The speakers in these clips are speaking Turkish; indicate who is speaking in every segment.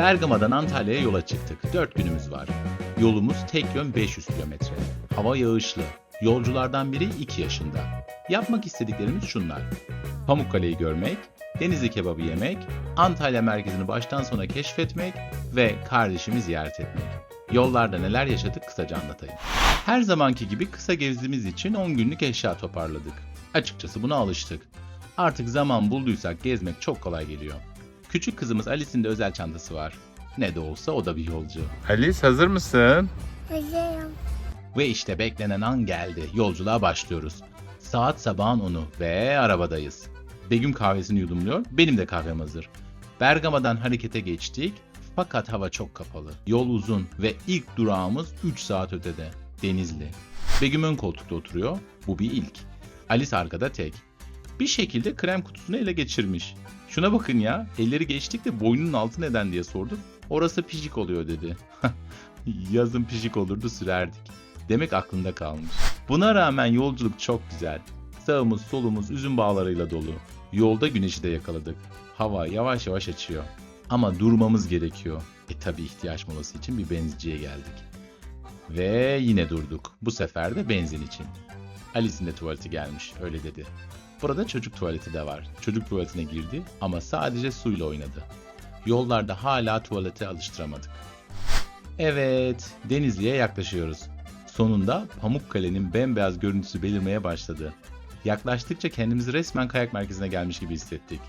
Speaker 1: Bergama'dan Antalya'ya yola çıktık. 4 günümüz var. Yolumuz tek yön 500 kilometre. Hava yağışlı. Yolculardan biri 2 yaşında. Yapmak istediklerimiz şunlar. Pamukkale'yi görmek, Denizli kebabı yemek, Antalya merkezini baştan sona keşfetmek ve kardeşimi ziyaret etmek. Yollarda neler yaşadık kısaca anlatayım. Her zamanki gibi kısa gezimiz için 10 günlük eşya toparladık. Açıkçası buna alıştık. Artık zaman bulduysak gezmek çok kolay geliyor. Küçük kızımız Alice'in de özel çantası var. Ne de olsa o da bir yolcu.
Speaker 2: Alice hazır mısın?
Speaker 3: Hazırım.
Speaker 1: Ve işte beklenen an geldi. Yolculuğa başlıyoruz. Saat sabahın 10'u ve arabadayız. Begüm kahvesini yudumluyor, benim de kahvem hazır. Bergama'dan harekete geçtik fakat hava çok kapalı. Yol uzun ve ilk durağımız 3 saat ötede. Denizli. Begüm ön koltukta oturuyor. Bu bir ilk. Alice arkada tek. Bir şekilde krem kutusunu ele geçirmiş. Şuna bakın ya, elleri geçtik de boynunun altı neden diye sorduk. Orası pijik oluyor dedi. Yazın pijik olurdu sürerdik. Demek aklında kalmış. Buna rağmen yolculuk çok güzel. Sağımız solumuz üzüm bağlarıyla dolu. Yolda güneşi de yakaladık. Hava yavaş yavaş açıyor. Ama durmamız gerekiyor. E tabi ihtiyaç molası için bir benzinciye geldik. Ve yine durduk. Bu sefer de benzin için. Alice'in de tuvaleti gelmiş, öyle dedi. Burada çocuk tuvaleti de var. Çocuk tuvaletine girdi ama sadece suyla oynadı. Yollarda hala tuvalete alıştıramadık. Evet, Denizli'ye yaklaşıyoruz. Sonunda Pamukkale'nin bembeyaz görüntüsü belirmeye başladı. Yaklaştıkça kendimizi resmen kayak merkezine gelmiş gibi hissettik.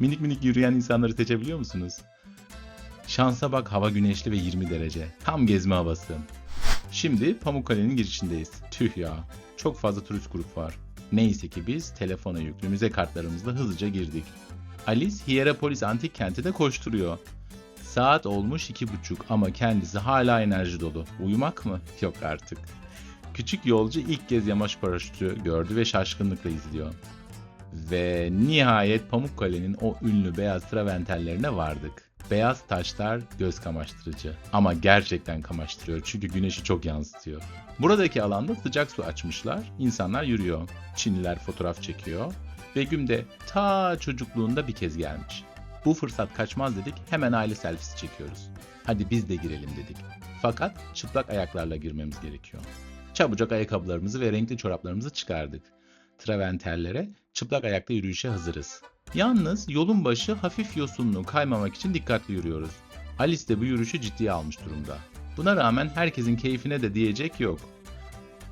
Speaker 1: Minik minik yürüyen insanları seçebiliyor musunuz? Şansa bak hava güneşli ve 20 derece. Tam gezme havası. Şimdi Pamukkale'nin girişindeyiz. Tüh ya. Çok fazla turist grup var. Neyse ki biz telefona yüklü müze kartlarımızla hızlıca girdik. Alice Hierapolis antik kenti de koşturuyor. Saat olmuş iki buçuk ama kendisi hala enerji dolu. Uyumak mı? Yok artık. Küçük yolcu ilk kez yamaç paraşütü gördü ve şaşkınlıkla izliyor. Ve nihayet Pamukkale'nin o ünlü beyaz traventellerine vardık. Beyaz taşlar göz kamaştırıcı. Ama gerçekten kamaştırıyor çünkü güneşi çok yansıtıyor. Buradaki alanda sıcak su açmışlar, insanlar yürüyor. Çinliler fotoğraf çekiyor. Begüm de ta çocukluğunda bir kez gelmiş. Bu fırsat kaçmaz dedik hemen aile selfisi çekiyoruz. Hadi biz de girelim dedik. Fakat çıplak ayaklarla girmemiz gerekiyor. Çabucak ayakkabılarımızı ve renkli çoraplarımızı çıkardık. Traventellere çıplak ayakta yürüyüşe hazırız. Yalnız yolun başı hafif yosunlu kaymamak için dikkatli yürüyoruz. Alice de bu yürüyüşü ciddiye almış durumda. Buna rağmen herkesin keyfine de diyecek yok.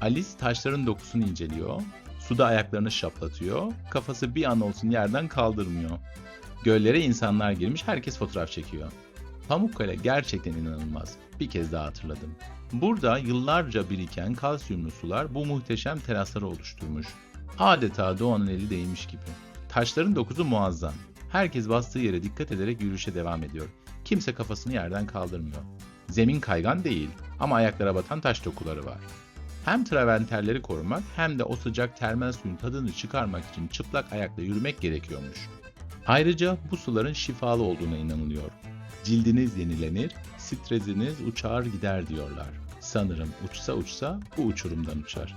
Speaker 1: Alice taşların dokusunu inceliyor, suda ayaklarını şaplatıyor, kafası bir an olsun yerden kaldırmıyor. Göllere insanlar girmiş, herkes fotoğraf çekiyor. Pamukkale gerçekten inanılmaz. Bir kez daha hatırladım. Burada yıllarca biriken kalsiyumlu sular bu muhteşem terasları oluşturmuş. Adeta doğanın eli değmiş gibi. Taşların dokusu muazzam. Herkes bastığı yere dikkat ederek yürüyüşe devam ediyor. Kimse kafasını yerden kaldırmıyor. Zemin kaygan değil ama ayaklara batan taş dokuları var. Hem traventerleri korumak hem de o sıcak termal suyun tadını çıkarmak için çıplak ayakla yürümek gerekiyormuş. Ayrıca bu suların şifalı olduğuna inanılıyor. Cildiniz yenilenir, stresiniz uçar gider diyorlar. Sanırım uçsa uçsa bu uçurumdan uçar.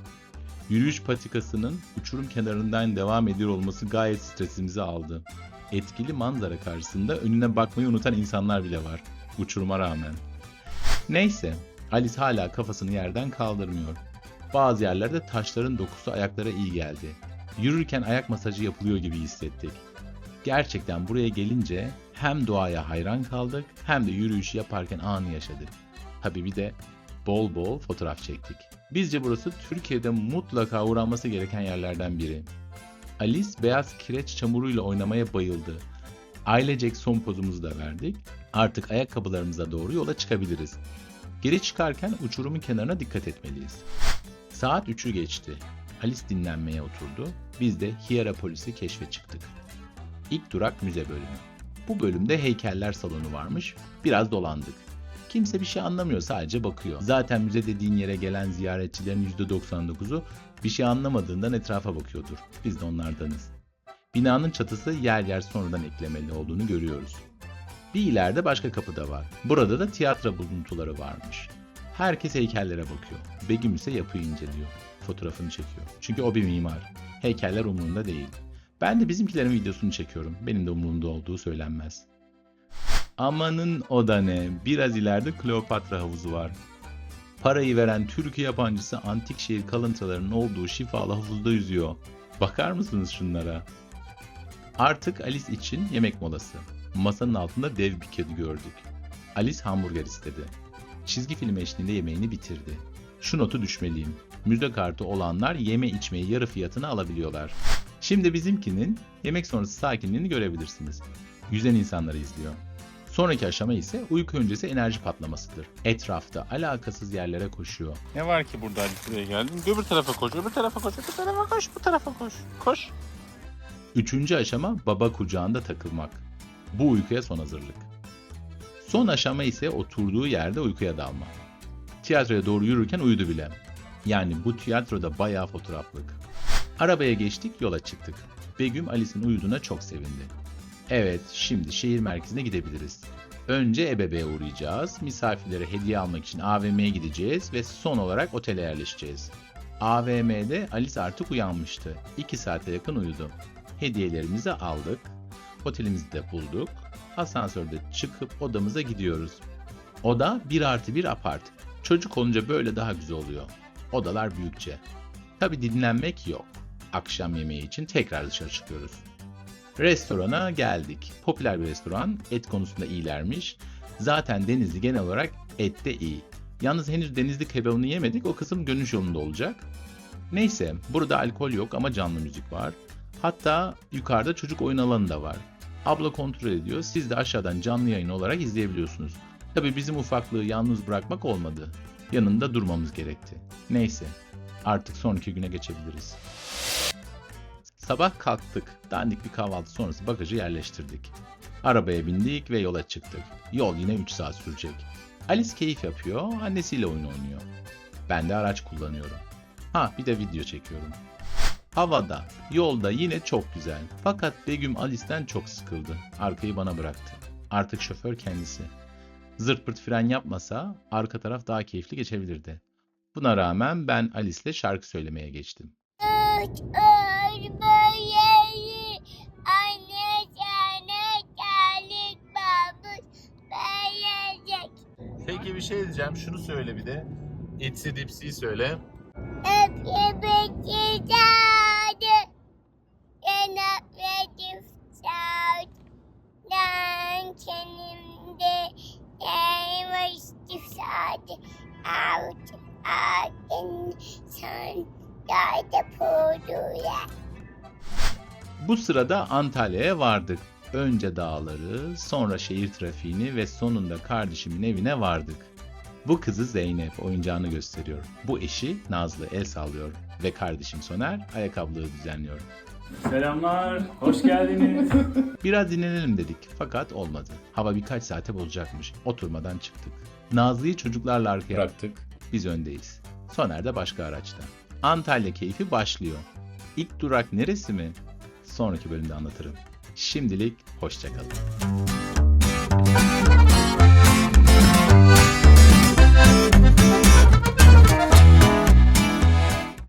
Speaker 1: Yürüyüş patikasının uçurum kenarından devam ediyor olması gayet stresimizi aldı. Etkili manzara karşısında önüne bakmayı unutan insanlar bile var. Uçuruma rağmen. Neyse, Alice hala kafasını yerden kaldırmıyor. Bazı yerlerde taşların dokusu ayaklara iyi geldi. Yürürken ayak masajı yapılıyor gibi hissettik. Gerçekten buraya gelince hem doğaya hayran kaldık hem de yürüyüş yaparken anı yaşadık. Tabii bir de bol bol fotoğraf çektik. Bizce burası Türkiye'de mutlaka uğranması gereken yerlerden biri. Alice beyaz kireç çamuruyla oynamaya bayıldı. Ailecek son pozumuzu da verdik. Artık ayakkabılarımıza doğru yola çıkabiliriz. Geri çıkarken uçurumun kenarına dikkat etmeliyiz. Saat 3'ü geçti. Alice dinlenmeye oturdu. Biz de Hierapolis'i keşfe çıktık. İlk durak müze bölümü. Bu bölümde heykeller salonu varmış. Biraz dolandık. Kimse bir şey anlamıyor sadece bakıyor. Zaten müze dediğin yere gelen ziyaretçilerin %99'u bir şey anlamadığından etrafa bakıyordur. Biz de onlardanız. Binanın çatısı yer yer sonradan eklemeli olduğunu görüyoruz. Bir ileride başka kapı da var. Burada da tiyatro buluntuları varmış. Herkes heykellere bakıyor. Begüm ise yapıyı inceliyor. Fotoğrafını çekiyor. Çünkü o bir mimar. Heykeller umurunda değil. Ben de bizimkilerin videosunu çekiyorum. Benim de umurumda olduğu söylenmez. Amanın o da ne? Biraz ileride Kleopatra havuzu var. Parayı veren Türk yabancısı antik şehir kalıntılarının olduğu şifalı havuzda yüzüyor. Bakar mısınız şunlara? Artık Alice için yemek molası. Masanın altında dev bir kedi gördük. Alice hamburger istedi. Çizgi film eşliğinde yemeğini bitirdi. Şu notu düşmeliyim. Müze kartı olanlar yeme içmeyi yarı fiyatına alabiliyorlar. Şimdi bizimkinin yemek sonrası sakinliğini görebilirsiniz. Yüzen insanları izliyor. Sonraki aşama ise uyku öncesi enerji patlamasıdır. Etrafta alakasız yerlere koşuyor.
Speaker 2: Ne var ki burada Ali buraya geldin? Öbür tarafa koş, öbür tarafa koş, öbür tarafa koş, bu tarafa koş. Koş.
Speaker 1: Üçüncü aşama baba kucağında takılmak. Bu uykuya son hazırlık. Son aşama ise oturduğu yerde uykuya dalma. Tiyatroya doğru yürürken uyudu bile. Yani bu tiyatroda bayağı fotoğraflık. Arabaya geçtik yola çıktık. Begüm Alice'in uyuduğuna çok sevindi. Evet şimdi şehir merkezine gidebiliriz. Önce Ebebe'ye uğrayacağız. Misafirlere hediye almak için AVM'ye gideceğiz ve son olarak otele yerleşeceğiz. AVM'de Alice artık uyanmıştı. 2 saate yakın uyudu. Hediyelerimizi aldık. Otelimizi de bulduk. Asansörde çıkıp odamıza gidiyoruz. Oda 1 artı 1 apart. Çocuk olunca böyle daha güzel oluyor. Odalar büyükçe. Tabi dinlenmek yok. Akşam yemeği için tekrar dışarı çıkıyoruz. Restorana geldik. Popüler bir restoran. Et konusunda iyilermiş. Zaten Denizli genel olarak ette iyi. Yalnız henüz Denizli kebabını yemedik. O kısım dönüş yolunda olacak. Neyse burada alkol yok ama canlı müzik var. Hatta yukarıda çocuk oyun alanı da var. Abla kontrol ediyor. Siz de aşağıdan canlı yayın olarak izleyebiliyorsunuz. Tabi bizim ufaklığı yalnız bırakmak olmadı. Yanında durmamız gerekti. Neyse artık sonraki güne geçebiliriz. Sabah kalktık. Dandik bir kahvaltı sonrası bagajı yerleştirdik. Arabaya bindik ve yola çıktık. Yol yine 3 saat sürecek. Alice keyif yapıyor, annesiyle oyun oynuyor. Ben de araç kullanıyorum. Ha bir de video çekiyorum. Havada, yolda yine çok güzel. Fakat Begüm Alice'den çok sıkıldı. Arkayı bana bıraktı. Artık şoför kendisi. Zırt pırt fren yapmasa arka taraf daha keyifli geçebilirdi. Buna rağmen ben Alice'le şarkı söylemeye geçtim.
Speaker 3: Üç ölmeyi
Speaker 2: bir şey diyeceğim. Şunu söyle bir de. Itsy dipsy söyle.
Speaker 1: Bu sırada Antalya'ya vardık. Önce dağları, sonra şehir trafiğini ve sonunda kardeşimin evine vardık. Bu kızı Zeynep oyuncağını gösteriyor. Bu eşi Nazlı el sallıyor ve kardeşim Soner ayakkabılığı düzenliyor.
Speaker 4: Selamlar, hoş geldiniz.
Speaker 1: Biraz dinlenelim dedik fakat olmadı. Hava birkaç saate bozacakmış. Oturmadan çıktık. Nazlı'yı çocuklarla arkaya bıraktık. Biz öndeyiz. Soner de başka araçta. Antalya keyfi başlıyor. İlk durak neresi mi? Sonraki bölümde anlatırım. Şimdilik hoşçakalın.